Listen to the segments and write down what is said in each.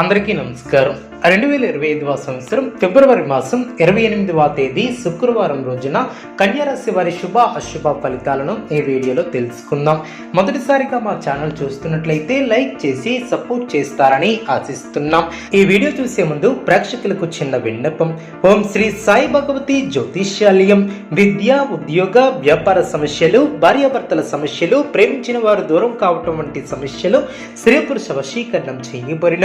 అందరికీ నమస్కారం. రెండు వేల ఇరవై ఐదవ సంవత్సరం ఫిబ్రవరి మాసం ఇరవై ఎనిమిదవ తేదీ శుక్రవారం రోజున కన్యారాశి వారి శుభ అశుభ ఫలితాలను ఈ వీడియోలో తెలుసుకుందాం. మొదటిసారిగా మా ఛానల్ చూస్తున్నట్లయితే లైక్ చేసి సపోర్ట్ చేస్తారని ఆశిస్తున్నాం. ఈ వీడియో చూసే ముందు ప్రేక్షకులకు చిన్న విన్నపం. ఓం శ్రీ సాయి భగవతి జ్యోతిష్యాలయం. విద్య ఉద్యోగ వ్యాపార సమస్యలు భార్యాభర్తల సమస్యలు ప్రేమించిన వారు దూరం కావటం వంటి సమస్యలు స్త్రీ పురుష వశీకరణం చేయబడిన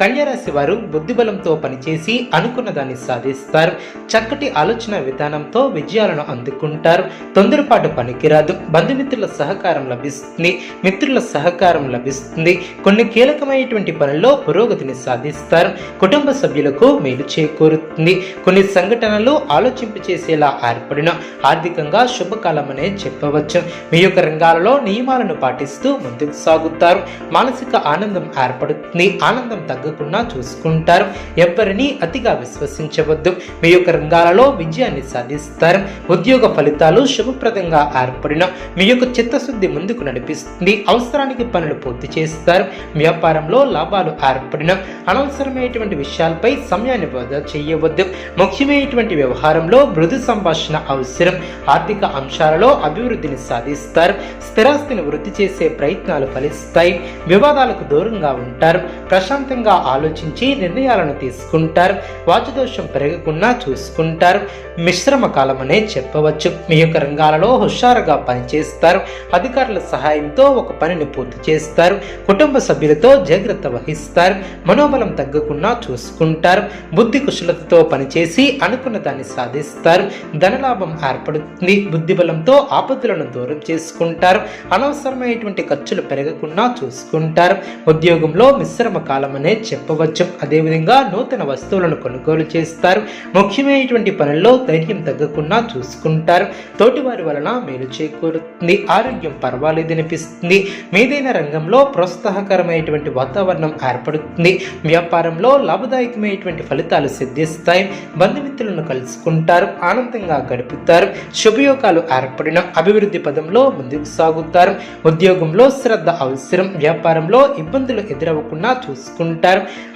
కన్యరాశి వారు బుద్ధిబలంతో పనిచేసి అనుకున్న దాన్ని సాధిస్తారు. చక్కటి ఆలోచన విధానంతో విజయాలను అందుకుంటారు. తొందరపాటు పనికిరాదు. బంధుమిత్రుల సహకారం లభిస్తుంది. మిత్రుల సహకారం లభిస్తుంది. కొన్ని కీలకమైనటువంటి పనుల్లో పురోగతిని సాధిస్తారు. కుటుంబ సభ్యులకు మేలు చేకూరుతుంది. కొన్ని సంఘటనలు ఆలోచింపు చేసేలా ఏర్పడిన. ఆర్థికంగా శుభకాలం అనే చెప్పవచ్చు. మీ యొక్క రంగాలలో నియమాలను పాటిస్తూ ముందుకు సాగుతారు. మానసిక ఆనందం ఏర్పడుతుంది. ఆనందం తగ్గకుండా చూసుకుంటారు. ఎవరిని అతిగా విశ్వసించవద్దు. మీ యొక్క రంగాలలో విజయాన్ని సాధిస్తారు. ఉద్యోగ ఫలితాలు శుభప్రదంగా ఏర్పడిన మీ యొక్క చిత్తశుద్ధి ముందుకు నడిపిస్తుంది. అవసరానికి పనులు పూర్తి చేస్తారు. వ్యాపారంలో లాభాలు ఏర్పడిన అనవసరమైనటువంటి విషయాలపై సమయాన్ని వృధా చేయవద్దు. ముఖ్యమైనటువంటి వ్యవహారంలో మృదు సంభాషణ అవసరం. ఆర్థిక అంశాలలో అభివృద్ధిని సాధిస్తారు. స్థిరాస్తిని వృద్ధి చేసే ప్రయత్నాలు ఫలిస్తాయి. వివాదాలకు దూరంగా ఉంటారు. ప్రశాంతంగా ఆలోచించి నిర్ణయాలను తీసుకుంటారు. వాచదోషం పెరగకుండా చూసుకుంటారు. మిశ్రమ కాలం అనే చెప్పవచ్చు. మీ యొక్క రంగాలలో హుషారుగా పనిచేస్తారు. అధికారుల సహాయంతో ఒక పనిని పూర్తి చేస్తారు. కుటుంబ సభ్యులతో జాగ్రత్త వహిస్తారు. మనోబలం తగ్గకుండా చూసుకుంటారు. బుద్ధి కుశలతతో పనిచేసి అనుకున్న దాన్ని సాధిస్తారు. ధనలాభం ఏర్పడుతుంది. బుద్ధి బలంతో ఆపత్తులను దూరం చేసుకుంటారు. అనవసరమైనటువంటి ఖర్చులు పెరగకుండా చూసుకుంటారు. ఉద్యోగంలో మిశ్రమ కాలం అనే చెప్పవచ్చు. అదేవిధంగా నూతన వస్తువులను కొనుగోలు చేస్తారు. ముఖ్యమైనటువంటి పనుల్లో ధైర్యం తగ్గకుండా చూసుకుంటారు. తోటివారి వలన మేలు చేకూరుతుంది. ఆరోగ్యం పర్వాలేదు అనిపిస్తుంది. మీదైన రంగంలో ప్రోత్సాహకరమైనటువంటి వాతావరణం ఏర్పడుతుంది. వ్యాపారంలో లాభదాయకమైనటువంటి ఫలితాలు సిద్ధిస్తాయి. బంధుమిత్రులను కలుసుకుంటారు. ఆనందంగా గడుపుతారు. శుభయోగాలు ఏర్పడిన అభివృద్ధి పదంలో ముందుకు సాగుతారు. ఉద్యోగంలో శ్రద్ధ అవసరం. వ్యాపారంలో ఇబ్బందులు ఎదురవ్వకుండా చూసుకుంటారు.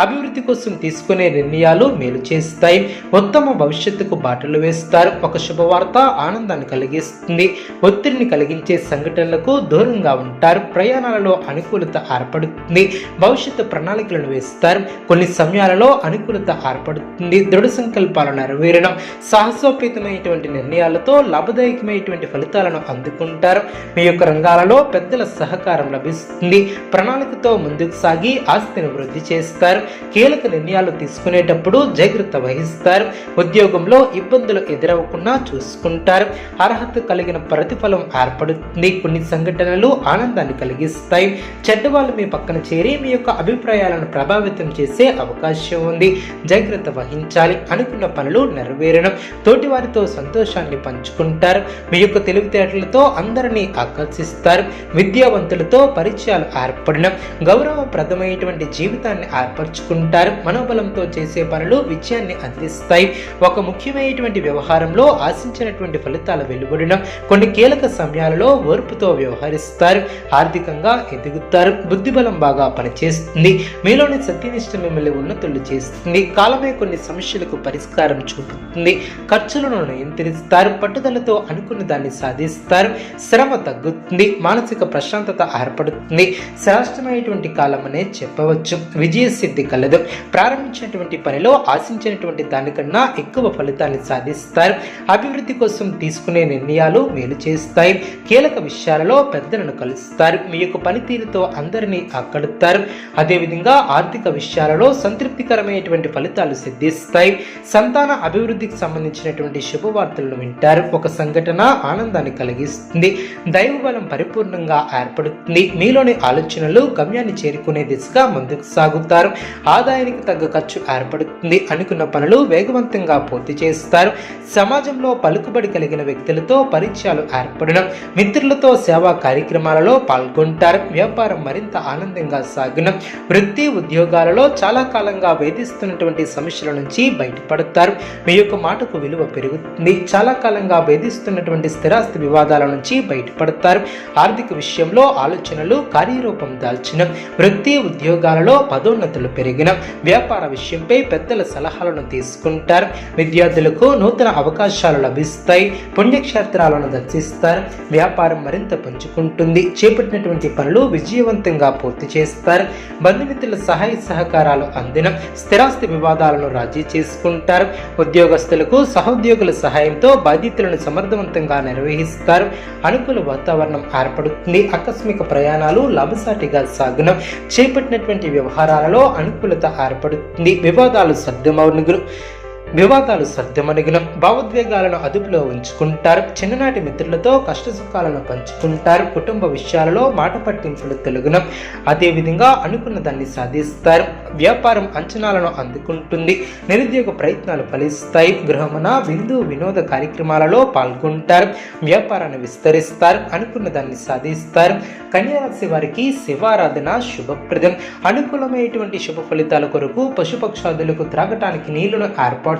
అభివృద్ధి కోసం తీసుకునే నిర్ణయాలు మేలు చేస్తాయి. ఉత్తమ భవిష్యత్తుకు బాటలు వేస్తారు. ఒక శుభవార్త ఆనందాన్ని కలిగిస్తుంది. ఒత్తిడిని కలిగించే సంఘటనలకు దూరంగా ఉంటారు. ప్రయాణాలలో అనుకూలత ఏర్పడుతుంది. భవిష్యత్తు ప్రణాళికలను వేస్తారు. కొన్ని సమయాలలో అనుకూలత ఏర్పడుతుంది. దృఢ సంకల్పాలు నెరవేరడం సాహసోపేతమైనటువంటి నిర్ణయాలతో లాభదాయకమైనటువంటి ఫలితాలను అందుకుంటారు. మీ యొక్క రంగాలలో పెద్దల సహకారం లభిస్తుంది. ప్రణాళికతో ముందుకు సాగి ఆస్తిని వృద్ధి చేస్తారు. కీలక నిర్ణయాలు తీసుకునేటప్పుడు జాగ్రత్త వహిస్తారు. ఉద్యోగంలో ఇబ్బందులు ఎదురవ్వకుండా చూసుకుంటారు. అర్హత కలిగిన ప్రతిఫలం ఏర్పడుతుంది. కొన్ని సంఘటనలు ఆనందాన్ని కలిగిస్తాయి. చెడ్డవాళ్ళు మీ పక్కన చేరి మీ యొక్క అభిప్రాయాలను ప్రభావితం చేసే అవకాశం ఉంది. జాగ్రత్త వహించాలి. అనుకున్న పనులు నెరవేరడం. తోటి వారితో సంతోషాన్ని పంచుకుంటారు. మీ యొక్క తెలివితేటలతో అందరినీ ఆకర్షిస్తారు. విద్యావంతులతో పరిచయాలు ఏర్పడడం. గౌరవప్రదమైనటువంటి జీవితాన్ని ఏర్పరచుకుంటారు. మనోబలంతో చేసే పనులు విజయాన్ని అందిస్తాయి. ఒక ముఖ్యమైనటువంటి వ్యవహారంలో ఆశించినటువంటి ఫలితాలు వెలువడడం కొన్ని కీలక సమయాలలో ఓర్పుతో వ్యవహరిస్తారు. ఆర్థికంగా ఎదుగుతారు. బుద్ధిబలం బాగా పనిచేస్తుంది. మీలోని సత్యనిష్ట మిమ్మల్ని ఉన్నతులు చేస్తుంది. కాలమే కొన్ని సమస్యలకు పరిష్కారం చూపుతుంది. ఖర్చులను నియంత్రిస్తారు. పట్టుదలతో అనుకున్న దాన్ని సాధిస్తారు. శ్రమ తగ్గుతుంది. మానసిక ప్రశాంతత ఏర్పడుతుంది. శ్రేష్టమైనటువంటి కాలం అనే చెప్పవచ్చు. విజయ సిద్ధి కలదు ప్రారంభించినటువంటి పనిలో ఆశించినటువంటి దానికన్నా ఎక్కువ ఫలితాన్ని సాధిస్తారు. అభివృద్ధి కోసం తీసుకునే నిర్ణయాలు మేలు చేస్తాయి. కీలక విషయాలలో పెద్దలను కలుస్తారు. మీ యొక్క పనితీరుతో అందరినీ ఆకడుతారు. అదేవిధంగా ఆర్థిక విషయాలలో సంతృప్తికరమైనటువంటి ఫలితాలు సిద్ధిస్తాయి. సంతాన అభివృద్ధికి సంబంధించినటువంటి శుభవార్తలను వింటారు. ఒక సంఘటన ఆనందాన్ని కలిగిస్తుంది. దైవబలం పరిపూర్ణంగా ఏర్పడుతుంది. మీలోని ఆలోచనలు గమ్యాన్ని చేరుకునే దిశగా ముందుకు సాగుతారు ఆదాయానికి తగ్గ ఖర్చు ఏర్పడుతుంది అనుకున్న పనులు వేగవంతంగా పూర్తి చేస్తారు. సమాజంలో పలుకుబడి కలిగిన వ్యక్తులతో పరిచయాలు ఏర్పడడం మిత్రులతో సేవా కార్యక్రమాలలో పాల్గొంటారు. వ్యాపారం మరింత ఆనందంగా సాగిన వృత్తి ఉద్యోగాలలో చాలా కాలంగా వేధిస్తున్నటువంటి సమస్యల నుంచి బయటపడతారు. మీ యొక్క మాటకు విలువ పెరుగుతుంది. చాలా కాలంగా వేధిస్తున్నటువంటి స్థిరాస్తి వివాదాల నుంచి బయటపడతారు. ఆర్థిక విషయంలో ఆలోచనలు కార్యరూపం దాల్చిన వృత్తి ఉద్యోగాలలో పదోన్నతులు పెరిగిన. వ్యాపార విషయంపై పెద్దల సలహాలను తీసుకుంటారు. విద్యార్థులకు నూతన అవకాశాలు లభిస్తాయి. పుణ్యక్షేత్రాలను దర్శిస్తారు. వ్యాపారం మరింత పంచుకుంటుంది. చేపట్టినటువంటి పనులు విజయవంతంగా పూర్తి చేస్తారు. బంధుమిత్రుల సహాయ సహకారాలు అందిన. స్థిరాస్తి వివాదాలను రాజీ చేసుకుంటారు. ఉద్యోగస్తులకు సహోద్యోగుల సహాయంతో బాధ్యతలను సమర్థవంతంగా నిర్వహిస్తారు. అనుకూల వాతావరణం ఏర్పడుతుంది. ఆకస్మిక ప్రయాణాలు లాభసాటిగా సాగునం. చేపట్టినటువంటి వ్యవహారాలలో అనుకూలత ఏర్పడుతుంది. వివాదాలు సర్దుమనుగులు వివాదాలు సర్దుమణిగిన భావోద్వేగాలను అదుపులో ఉంచుకుంటారు చిన్ననాటి మిత్రులతో కష్ట సుఖాలను పంచుకుంటారు కుటుంబ విషయాలలో మాట పట్టింపులు తొలగిన. అదేవిధంగా అనుకున్న దాన్ని సాధిస్తారు. వ్యాపారం అంచనాలను అందుకుంటుంది. నిరుద్యోగ ప్రయత్నాలు ఫలిస్తాయి. గృహమున విందు వినోద కార్యక్రమాలలో పాల్గొంటారు. వ్యాపారాన్ని విస్తరిస్తారు. అనుకున్న దాన్ని సాధిస్తారు. కన్యారాశి వారికి శివారాధన శుభప్రదం. అనుకూలమైనటువంటి శుభ ఫలితాల కొరకు పశుపక్షాదులకు త్రాగటానికి నీళ్ళను ఏర్పాటు